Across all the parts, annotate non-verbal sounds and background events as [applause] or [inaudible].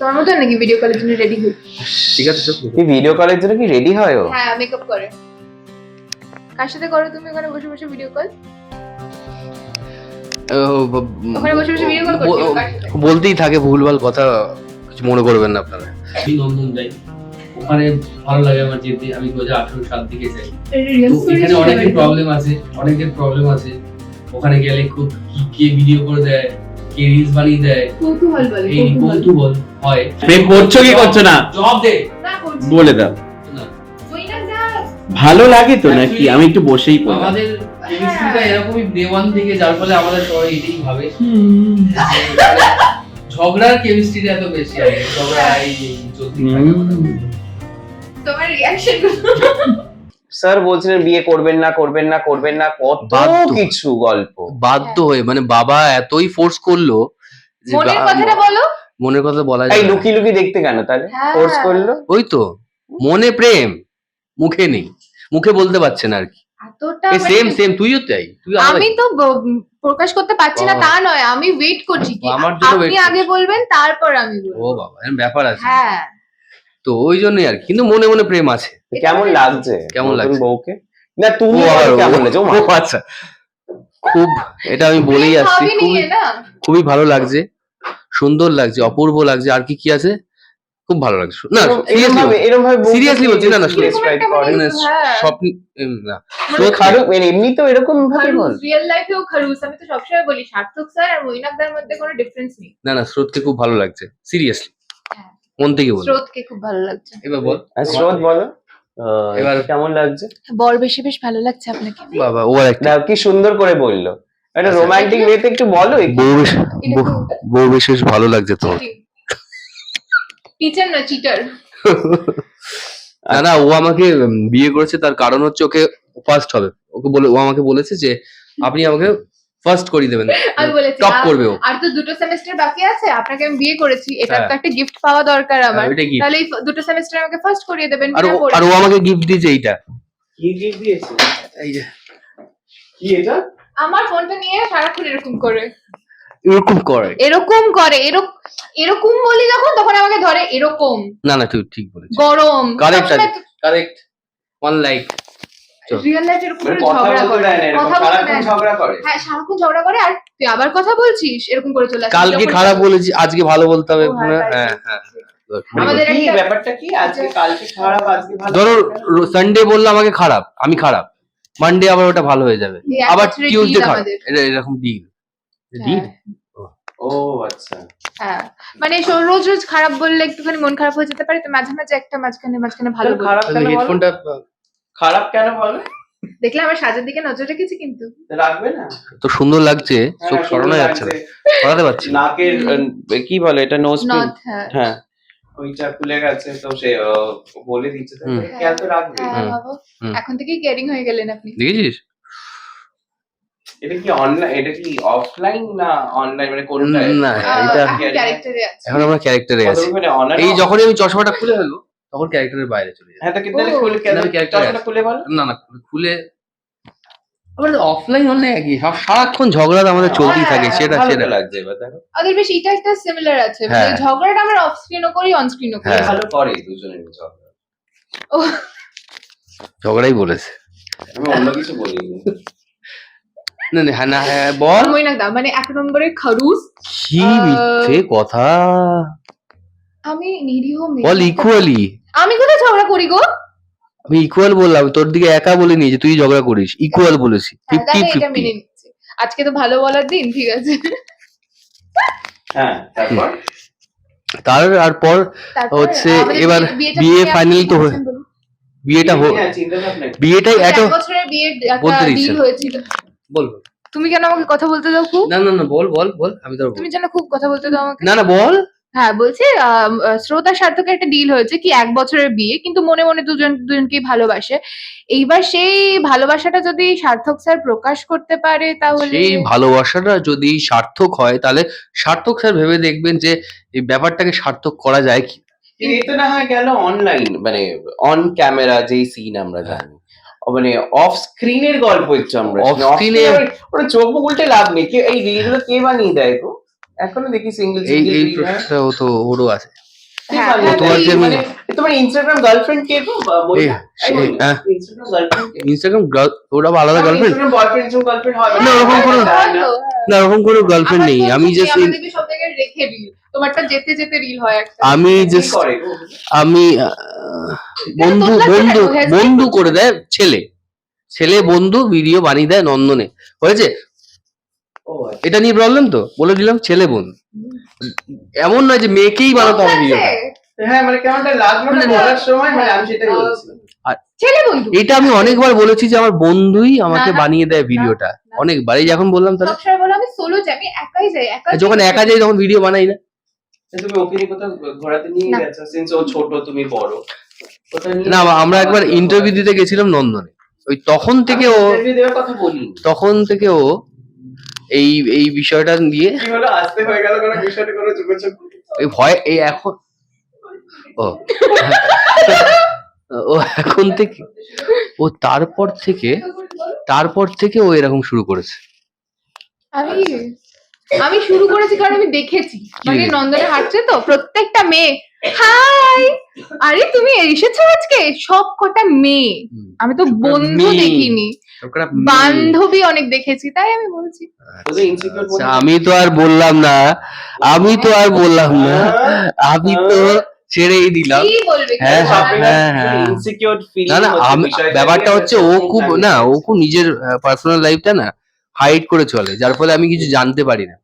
তোমার মতো নাকি ভিডিও কলের জন্য রেডি হই। ঠিক আছে চল। কি ভিডিও কলের জন্য কি রেডি হয় ও? হ্যাঁ মেকআপ করে। কার সাথে করো তুমি ওখানে বসে বসে ভিডিও কল ওখানে বসে বসে ভিডিও কল করছ? বলতেই থাকে ভুলভাল কথা কিছু মনে করবেন না আপনারা। আমি নন্দন যাই। ওখানে ভালো লাগে আমার যেতে। আমি দু হাজার আঠারো সাল থেকে যাই। এখানে অনেকের প্রবলেম আছে অনেকের প্রবলেম আছে। ওখানে গেলে খুব কে ভিডিও করে দেয় কে রিলস বানিয়ে দেয়। কৌতূহল বলে এই কৌতূহল। হয়। প্রেম করছ কি করছ না? জবাব দে। বলে দাও। ভালো লাগে তো নাকি? আমি একটু বসেই পড়লাম আমাদের কেমিস্ট্রিটা এরকমই ডে ওয়ান থেকে যার ফলে আমাদের সবাই এটাই ভাবে। ঝগড়ার কেমিস্ট্রিটা এত বেশি আছে ঝগড়া এই এই থাকে তোমার রিয়াকশন স্যার বলছিলেন বিয়ে করবেন না করবেন না করবেন না। কত বাধ্য। কিছু গল্প। বাধ্য হয়ে মানে বাবা এতই ফোর্স করল যে মনের কথাটা বলো। মনের কথা বলা এই যায় না। লুকি লুকি দেখতে কেন তাহলে? হ্যাঁ। ফোর্স করল? ওই তো মনে প্রেম মুখে নেই মুখে বলতে পারছে না আর কি। এতটা সেম মানে- সেম তুইও তাই তুই আমি তো ব- প্রকাশ করতে পারছি না বাবা। তা নয় আমি ওয়েট করছি কি আমার জন্য আপনি আগে বলবেন তারপর আমি ও বলব বাবা এরম ব্যাপার আছে। হ্যাঁ। তো ওই জন্যই আর কি। কিন্তু মনে মনে প্রেম আছে। কেমন লাগছে? কেমন নতুন লাগছে? বউকে? না তুমি ও আর আর- কেমন লাগছে? ও মা। ও আচ্ছা। খুব এটা আমি বলেই আসছি খুবই না খুবই ভালো লাগছে। সুন্দর লাগছে অপূর্ব লাগছে। আর কি কি আছে? খুব ভালো লাগছে। না সিরিয়াসলি বলছি, না, না, মানে হ্যাঁ। স্বপ্ন না মানে খারুক মানে এমনি তো এরকম ভাবে বল। রিয়েল লাইফেও খারুস। আমি তো সবসময় বলি সার্থক স্যার আর মৈনাকদার মধ্যে কোনো ডিফারেন্স নেই। না না স্রোতকে খুব ভালো লাগছে। সিরিয়াসলি হ্যাঁ। মন থেকে বল স্রোতকে খুব ভালো লাগছে। এবার বল। আর স্রোত বলো। আহ, এবার কেমন লাগছে? বর বেশি বেশ ভালো লাগছে আপনাকে। বাবা ও একটা না কি সুন্দর করে বলল। একটা। রোমান্টিক ওয়েতে একটু বলো। বউ বেশ বউ- বেশ বেশ ভালো লাগছে তোমার। টিচার না চিটার না না ও আমাকে বিয়ে করেছে তার কারণ হচ্ছে ওকে ফার্স্ট হবে। ওকে বলে ও আমাকে বলেছে যে আপনি আমাকে ফার্স্ট করিয়ে দেবেন। আমি বলেছি টপ করবে ও। আর তো দুটো সেমিস্টার বাকি আছে আপনাকে আমি বিয়ে করেছি। এটা হ্যাঁ। তো একটা গিফট পাওয়া দরকার আমার। এটা কি তাহলে এই দুটো সেমিস্টার আমাকে ফার্স্ট করিয়ে দেবেন আর ও- আর ও আমাকে গিফট দিয়েছে এইটা। কি গিফট দিয়েছে? এই যে। কি এটা? আমার ফোনটা নিয়ে সারাক্ষণ এরকম করে। এরকম করে। এরকম করে এরকম এরকম বলি যখন তখন আমাকে ধরে এরকম। না না তুই ঠিক বলেছিস। গরম। আছে। Correct one like real life এরকম করে কথা ঝগড়া করে। বলতে। ঝগড়া করে। হ্যাঁ সারাক্ষণ ঝগড়া করে আর তুই আবার কথা বলছিস? এরকম করে চলে আসে কালকে খারাপ বলেছি আজকে ভালো বলতে হবে হ্যাঁ, হ্যাঁ। হ্যাঁ বলছি। আমাদের ব্যাপারটা কি? আজকে কালকে খারাপ আজকে ভালো ধরো সানডে বলল আমাকে খারাপ আমি খারাপ। মানডে আবার ওটা ভালো হয়ে যাবে। আবার টিউসডে খারাপ এটা এরকম ডিল ডিল হ্যাঁ, ও আচ্ছা। হ্যাঁ। মানে রোজ রোজ খারাপ বললে একটুখানি মন খারাপ হয়ে যেতে পারে তো মাঝে মাঝে একটা মাঝখানে মাঝখানে ভালো খারাপ কেন হেডফোনটা খারাপ কেন বলো? দেখলে আমার সাজের দিকে নজর রেখেছি কিন্তু। রাখবে না? তো সুন্দর লাগছে হ্যাঁ, চোখ সরানো যাচ্ছে না। সরাতে পারছি নাকের কি বলে এটা নোজ হ্যাঁ। ওইটা খুলে গেছে তো সে আহ, বলে দিচ্ছে খেয়াল তো রাখবে। এখন থেকেই কেয়ারিং হয়ে গেলেন আপনি। দেখেছিস? এটা কি অনলাইন এটা কি অফলাইন না অনলাইন মানে কোনটা? না এটা ক্যারেক্টারে আছে। এখন আমরা ক্যারেক্টারে আছি। মানে এই যখনই আমি চশমাটা খুলে ফেলব তখন ক্যারেক্টারের বাইরে চলে যাবে। হ্যাঁ তো কিন্তু খুলে চশমাটা খুলে বলো? না না খুলে আবার অফলাইন অনলাইন একই সব সারাক্ষণ ঝগড়া তো আমাদের চলতেই থাকে হ্যাঁ, সেটা সেটা। লাগছে এবার দেখো। ওদের বেশ এটা একটা সিমিলার আছে মানে হ্যাঁ। ঝগড়াটা আমরা অফ স্ক্রিনও করি অন স্ক্রিনও করি। হ্যাঁ। ভালো করে দুজনের ঝগড়া। [laughs] ঝগড়াই বলেছে। আমি অন্য কিছু বলিনি। না না, হ্যাঁ না হ্যাঁ বল। মই না মানে এক নম্বরের খারুস কি মিথ্যে কথা। আমি নিরীহ মেয়ে। বল ইকুয়ালি আমি কোথায় ঝগড়া করি গো? আমি ইকুয়াল বললাম তোর দিকে একা বলিনি যে তুই ঝগড়া করিস ইকুয়াল বলেছি হ্যাঁ, ফিফটি ফিফটি আজকে তো ভালো বলার দিন ঠিক আছে। হ্যাঁ তারপর? তার আর পর হচ্ছে এবার বিয়ে কি তো বিয়েটা হো- হ্যাঁ, বিয়েটাই এত বলতে একটা দিচ্ছে ডিল হয়েছিল। বল। তুমি কেন আমাকে কথা বলতে দাও খুব? না না না বল বল বল আমি তোর তুমি যেন খুব কথা বলতে দাও আমাকে। না না বল। হ্যাঁ বলছি আম, আহ, শ্রোতা সার্থকের একটা ডিল হয়েছে কি এক বছরের বিয়ে কিন্তু মনে মনে দুজন দুজনকেই ভালোবাসে। এইবার সেই ভালোবাসাটা যদি সার্থক স্যার প্রকাশ করতে পারে তাহলে সেই ভালোবাসাটা যদি সার্থক হয় তাহলে সার্থক স্যার ভেবে দেখবেন যে এই ব্যাপারটাকে সার্থক করা যায় কি? কিন্তু এই তো না হয় গেল অনলাইন মানে অন ক্যামেরা যেই সিন আমরা জানি। ও মানে অফ স্ক্রিনের গল্প একটু আমরা। Off এ- screen এ ওরা চোখ মুখ উল্টে লাভ নেই। কে এই রিলগুলো কে বানিয়ে দেয় গো? এখনও দেখি সিঙ্গেল এই এই প্রশ্নটা ও তো ওরও আছে। হ্যাঁ, তোমার যে মানে তোমার ইনস্টাগ্রাম গার্লফ্রেন্ড কে হ্যাঁ। ইনস্টাগ্রাম গার্লফ্রেন্ড ওরা আলাদা girlfriend Instagram boyfriend Instagram girlfriend হয় না, ওরকম কোনো- না। ওরকম কোনো গার্লফ্রেন্ড নেই। আমি জাস্ট রেখে রিল তোমারটা যেতে যেতে রিল হয় একটা। আমি জাস্ট আমি বন্ধু বন্ধু বন্ধু করে দেয় ছেলে। ছেলে বন্ধু ভিডিও বানিয়ে দেয় নন্দনে। হয়েছে। এটা নিয়ে প্রবলেম তো? বলে দিলাম ছেলে বোন। এমন নয় যে মেয়েকেই বানাতে হবে ভিডিও হ্যাঁ মানে কেমনটা লাগল না বলার সময়? মানে আমি সেটাই বলছি। ছেলে বন্ধু। এটা আমি অনেকবার বলেছি যে আমার বন্ধুই আমাকে বানিয়ে দেয় ভিডিওটা। না। অনেকবার এই যখন বললাম তাহলে সবসময় বলো আমি সোলো যাই আমি একাই যাই একা যখন একা যাই তখন ভিডিও বানাই না। তুমি ওকে নিয়ে কোথাও ঘোরাতে নিয়ে না। গেছো? সিন্স ও ছোট তুমি বড়। না আমরা একবার ইন্টারভিউ দিতে গেছিলাম নন্দনে। ওই তখন থেকে ও কথা বলি তখন থেকে ও এই এই বিষয়টা নিয়ে হয়ে এই ভয় এই এখন ও। ও এখন থেকে ও তারপর থেকে তারপর থেকে ও এরকম শুরু করেছে। আমি আমি শুরু করেছি কারণ আমি দেখেছি। মানে? নন্দনে হাঁটছে তো প্রত্যেকটা মেয়ে হাই! আরে তুমি এসেছ আজকে? সব কটা মেয়ে। আমি তো বন্ধু দেখিনি। বান্ধবী অনেক দেখেছি তাই আমি বলছি। আচ্ছা, আমি তো আর বললাম না। আমি তো আর বললাম না। আমি তো ছেড়েই দিলাম। কি হ্যাঁ, হ্যাঁ, হ্যাঁ। না না ব্যাপারটা হচ্ছে ও খুব না ও খুব নিজের পার্সোনাল লাইফটা না হাইড করে চলে। যার ফলে আমি কিছু জানতে পারি না।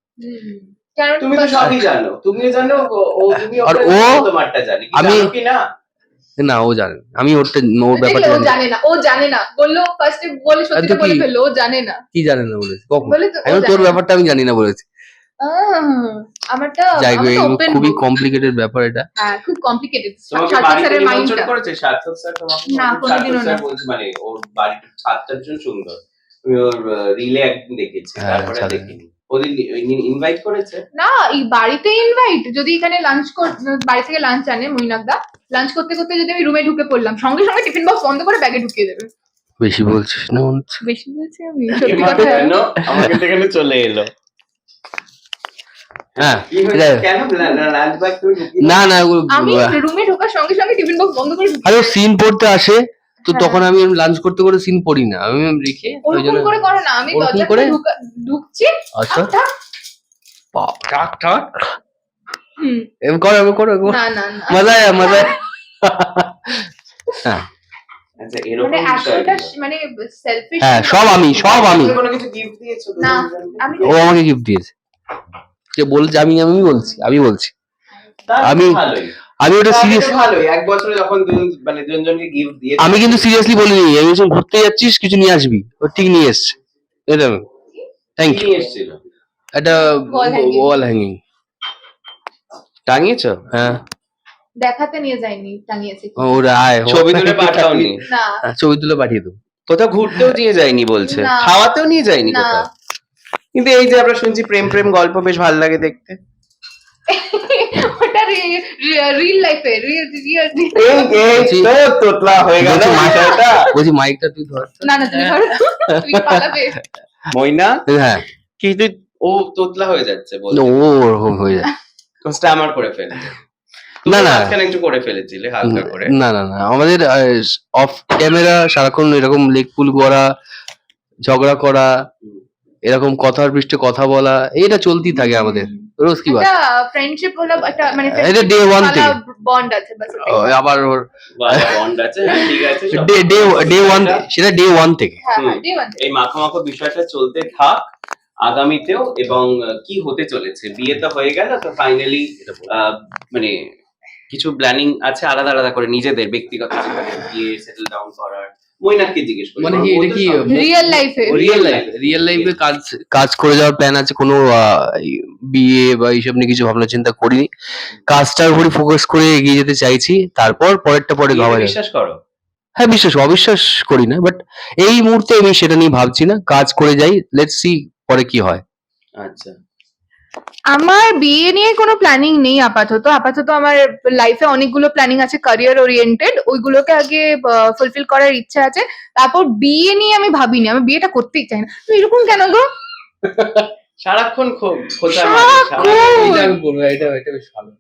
তুমি তো সবই জানো। তুমিও জানো ও- ও তুমি আর ও- তোমারটা জানি। আমি- কি না? না ও জানে আমি ওরটা ওর ব্যাপারটা ও জানে না। ও জানে না। বলল ফার্স্টে বলে সত্যিটা বলে ফেলল ও জানে না। কি জানে না বলেছি? কখন? বলে তো ও আমি তোর ব্যাপারটা আমি জানি না বলেছি। আমারটা যাই হোক আমার তো এগুলো open খুবই কমপ্লিকেটেড ব্যাপার এটা। হ্যাঁ খুব কমপ্লিকেটেড সার্থক স্যারের মাইন্ডটা। করেছে সার্থক স্যার? তোমাকে না, কোনোদিনও না। মানে ওর সুন্দর। ওর রিলে একদিন দেখেছি হ্যাঁ, তারপরে দেখিনি। ওদের ইনভাইট করেছে? না এই বাড়িতে ইনভাইট যদি এখানে লাঞ্চ বাড়ি থেকে লাঞ্চ আনে মৈনাকদা লাঞ্চ করতে করতে যদি আমি রুমে ঢুকে পড়লাম সঙ্গে সঙ্গে টিফিন বক্স বন্ধ করে ব্যাগে ঢুকিয়ে দেবে। বেশি বলছিস না বেশি বলছি আমি সত্যি কথা। কেন? আমাকে সেখানে চলে এলো। হ্যাঁ না না আমি রুমে ঢোকার সঙ্গে সঙ্গে টিফিন বক্স বন্ধ করে আরে সিন পড়তে আসে তো হ্যাঁ। তখন আমি লাঞ্চ করতে করে সিন পড়ি না আমি রেখে ওই জন্য করে করো না আমি দরজা করে? ঢুকছি আচ্ছা। টাক টাক হুম, এম করো এম করো। না না না। মজা আয়া মজা আয়া। হ্যাঁ। আচ্ছা মানে। মানে সেলফিশ হ্যাঁ সব আমি সব আমি। তুমি কোনো কিছু গিফট দিয়েছ না ও আমাকে গিফট দিয়েছে। যে বলছে আমি আমি বলছি আমি বলছি। আমি- আমি ওটা সিরিয়াস ভালোই। এক বছরে যখন মানে দুজনকে গিফট দিয়ে আমি কিন্তু সিরিয়াসলি বলিনি। আমি বলছিলাম ঘুরতে যাচ্ছিস কিছু নিয়ে আসবি। ও ঠিক নিয়ে এসছে। এটা থ্যাংক ইউ একটা ওয়াল হ্যাঙ্গিং টাঙিয়েছো? হ্যাঁ। দেখাতে নিয়ে যাইনি টাঙিয়েছি। ওরা আয়। ছবি তুলে পাঠাওনি। না। হ্যাঁ, ছবি তুলে পাঠিয়ে দেবো। কোথাও ঘুরতেও নিয়ে যায়নি বলছে। খাওয়াতেও নিয়ে যায়নি কোথাও। কিন্তু এই যে আমরা শুনছি প্রেম প্রেম গল্প বেশ ভালো লাগে দেখতে। ওটা রিল লাইফে রিল রিল এই এই তো তোতলা হয়ে গেল মাইকটা তুই ধর। না না তুমি ধরো। পালাবে। মইনা? হ্যাঁ। কি তুই ও তোতলা হয়ে যাচ্ছে বল। ও ওরকম হয়ে যায়। স্ট্যামার করে ফেলে। না, না। একটু করে ফেলেছিলে হালকা করে। না না না আমাদের অফ ক্যামেরা সারাক্ষণ এরকম লেগ পুল করা ঝগড়া করা এরকম কথার পৃষ্ঠে কথা বলা এটা চলতেই থাকে আমাদের। রোজ কি ফ্রেন্ডশিপ হলো একটা মানে এটা day one থেকে। বন্ড আছে বাস আবার ওর বন্ড আছে ঠিক আছে ডে ডে ডে ওয়ান সেটা ডে ওয়ান থেকে। হ্যাঁ হ্যাঁ এই মাখো মাখো বিষয়টা চলতে থাক আগামীতেও এবং কি হতে চলেছে? বিয়ে তো হয়ে গেল তো ফাইনালি মানে কিছু প্ল্যানিং আছে আলাদা আলাদা করে নিজেদের ব্যক্তিগত জীবনে বিয়ে সেটেল ডাউন করার। মইনাককে জিজ্ঞেস করি। মানে কি, এটা কি, সব- রিয়েল লাইফে রিয়েল লাইফ রিয়েল লাইফে কাজ কাজ করে যাওয়ার প্ল্যান আছে কোনো বিয়ে বা এইসব নিয়ে কিছু ভাবনা চিন্তা করিনি। কাজটার উপরে ফোকাস করে এগিয়ে যেতে চাইছি তারপর পরেরটা পরে ভাবা বিশ্বাস করো? হ্যাঁ বিশ্বাস অবিশ্বাস করি না বাট এই মুহূর্তে আমি সেটা নিয়ে ভাবছি না কাজ করে যাই লেটস সি পরে কি হয়। আচ্ছা। আমার বিয়ে নিয়ে কোনো প্ল্যানিং নেই আপাতত। আপাতত আমার লাইফে অনেকগুলো প্ল্যানিং আছে ক্যারিয়ার ওরিয়েন্টেড ওইগুলোকে আগে ফুলফিল করার ইচ্ছা আছে। তারপর বিয়ে নিয়ে আমি ভাবিনি আমি বিয়েটা করতেই চাই না। তুমি এরকম কেন গো? [laughs] সারাক্ষণ খো- খোঁচা মারে, সারাক্ষণ। সারাক্ষণ। আমি বলব এটা এটা বেশ ভালো।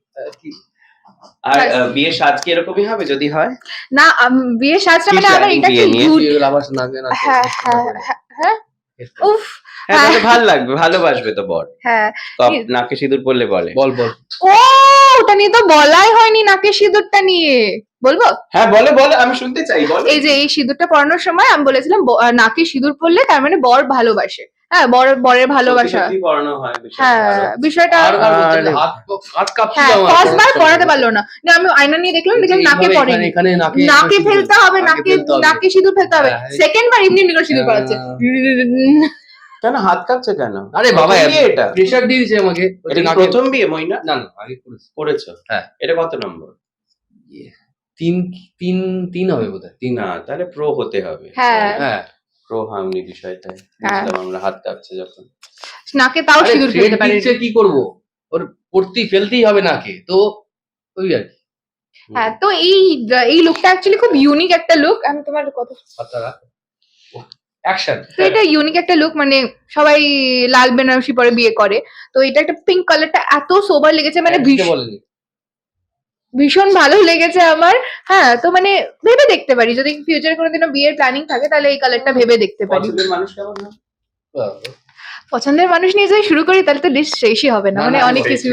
আর ব্যাস। বিয়ের সাজ কি এরকমই হবে যদি হয়? না আম- বিয়ের সাজটা মানে আবার planning এটা বিয়ে কি আমার হ্যাঁ হ্যাঁ, হ্যাঁ। উফ হ্যাঁ তাহলে ভালো লাগবে ভালোবাসবে তো বর। হ্যাঁ। নাকে সিঁদুর পড়লে বলে। বল বল। ও ওটা নিয়ে তো বলাই হয়নি নাকের সিঁদুরটা নিয়ে। বলব? হ্যাঁ বলে বলে আমি শুনতে চাই বল। এই যে এই সিঁদুরটা পরানোর সময় আমি বলেছিলাম নাকে সিঁদুর পরলে তার মানে বর ভালোবাসে। হ্যাঁ বর বরের ভালোবাসা। হয় বিষয়টা হ্যাঁ কাঁপছিল হ্যাঁ সময়। পারল না। না আমি আয়না নিয়ে দেখলাম দেখলাম নাকে পড়েনি। নাকে নাকে ফেলতে হবে নাকে। নাকে সিঁদুর ফেলতে হবে। হ্যাঁ, হ্যাঁ। সেকেন্ড বার এমনি এমনি করে সিঁদুর পড়াচ্ছে। কেন হাত কাঁপছে কেন? আরে বাবা বিয়ে এটা। প্রেশার দিয়েছে আমাকে। এটা প্রথম বিয়ে মইনা না না আগে করেছ হ্যাঁ। এটা কত নম্বর? তিন তিন তিন হবে বোধহয়। তিন না তাহলে প্রো হতে হবে। হ্যাঁ। হ্যাঁ। হয়নি বিষয়টায় হ্যাঁ। বুঝলাম আমরা হাত কাঁপছে যখন। নাকে তাও সিঁদুর ফেলতে পারে দিচ্ছে কি করব? ওর পড়তেই ফেলতেই হবে নাকে তো ওই আর কি। হ্যাঁ তো এই এই লুকটা অ্যাকচুয়ালি খুব ইউনিক একটা লুক আমি তোমার কথা আপনারা অ্যাকশন তো এটা ইউনিক একটা লুক মানে সবাই লাল বেনারসি পরে বিয়ে করে। তো এটা একটা পিঙ্ক কালারটা এত সোবার লেগেছে মানে ভীষণ বলেনি। ভীষণ ভালো লেগেছে আমার। হ্যাঁ তো মানে ভেবে দেখতে পারি। যদি ফিউচারে কোনোদিনও বিয়ের প্ল্যানিং থাকে তাহলে এই কালারটা ভেবে দেখতে পারি। পছন্দের মানুষ কেমন হয়? পছন্দের মানুষ নিয়ে যদি শুরু করি তাহলে তো লিস্ট শেষই হবে না। মানে অনেক কিছু.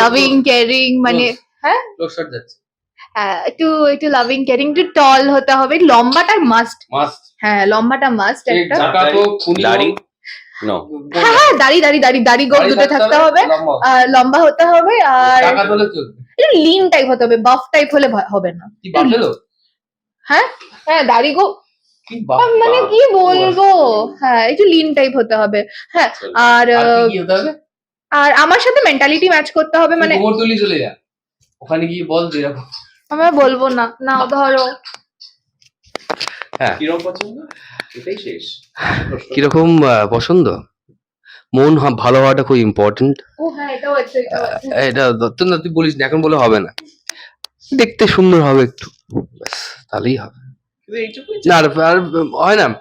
লাভিং কেয়ারিং মানে ক্লোজ হ্যাঁ, একটু একটু লাভিং কেয়ারিং একটু টল হতে হবে। লম্বাটা মাস্ট মাস্ট হ্যাঁ লম্বাটা মাস্ট একটা। ঢাকা তো খুনি দাড়ি? হ্যাঁ হ্যাঁ দাড়ি দাড়ি দাড়ি দাড়ি গোল দুটো থাকতে হবে আর লম্বা। হতে হবে আর একটু লিন টাইপ হতে হবে বাফ টাইপ হলে হবে না। হ্যাঁ হ্যাঁ দাড়ি গো। মানে কি বলব? হ্যাঁ একটু লিন টাইপ হতে হবে। হ্যাঁ আর আর আর আমার সাথে মেন্টালিটি ম্যাচ করতে হবে মানে মানে তুলি চলে যা। ওখানে গিয়ে বল যে এরকম। আমরা বলব না না ধরো। কীরকম পছন্দ? এটাই শেষ। কীরকম পছন্দ? মন হা- ভালো হওয়াটা খুব ইম্পর্টেন্ট ও হ্যাঁ এটা তুই না তুই বলিস না এখন বলে হবে না। দেখতে সুন্দর হবে একটু। ব্যাস তাহলেই হবে। না আর আর হয় না।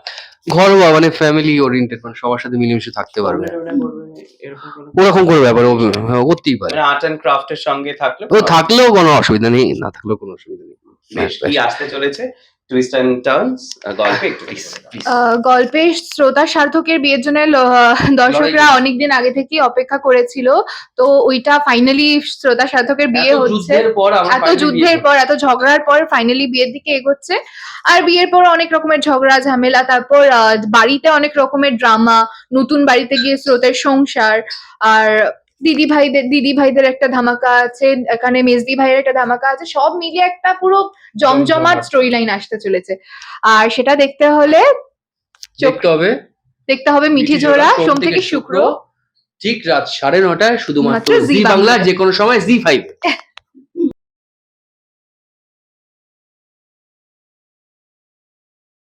ঘরোয়া মানে ফ্যামিলি ওরিয়েন্টেড মানে সবার সাথে মিলেমিশে থাকতে পারবে। কোনো ওরকম করে ব্যাপার ও হ্যাঁ, করতেই পারে। মানে আর্ট এন্ড ক্রাফটের সঙ্গে থাকলে ও থাকলেও কোনো অসুবিধা নেই না থাকলেও কোনো অসুবিধা নেই। আসতে চলেছে? টুইস্ট এন্ড টার্নস গল্পে একটু আহ, গল্পের শ্রোতা সার্থকের বিয়ের জন্য দর্শকরা অনেকদিন আগে থেকেই অপেক্ষা করেছিল। তো ওইটা ফাইনালি শ্রোতা সার্থকের বিয়ে হচ্ছে। পর এত যুদ্ধের পর এত ঝগড়ার পর ফাইনালি বিয়ের দিকে এগোচ্ছে। আর বিয়ের পর অনেক রকমের ঝগড়া ঝামেলা তারপর আহ, বাড়িতে অনেক রকমের ড্রামা নতুন বাড়িতে গিয়ে স্রোতের সংসার আর দিদি ভাইদের দিদি ভাইদের একটা ধামাকা আছে এখানে মেজদি ভাইয়ের একটা ধামাকা আছে সব মিলিয়ে একটা পুরো জমজমাট। স্টোরি লাইন আসতে চলেছে আর সেটা দেখতে হলে দেখতে হবে দেখতে হবে মিঠি ঝোড়া সোম থেকে শুক্র ঠিক রাত সাড়ে নটায় শুধুমাত্র জি বাংলা। যে কোনো সময় জি ফাইভ [laughs]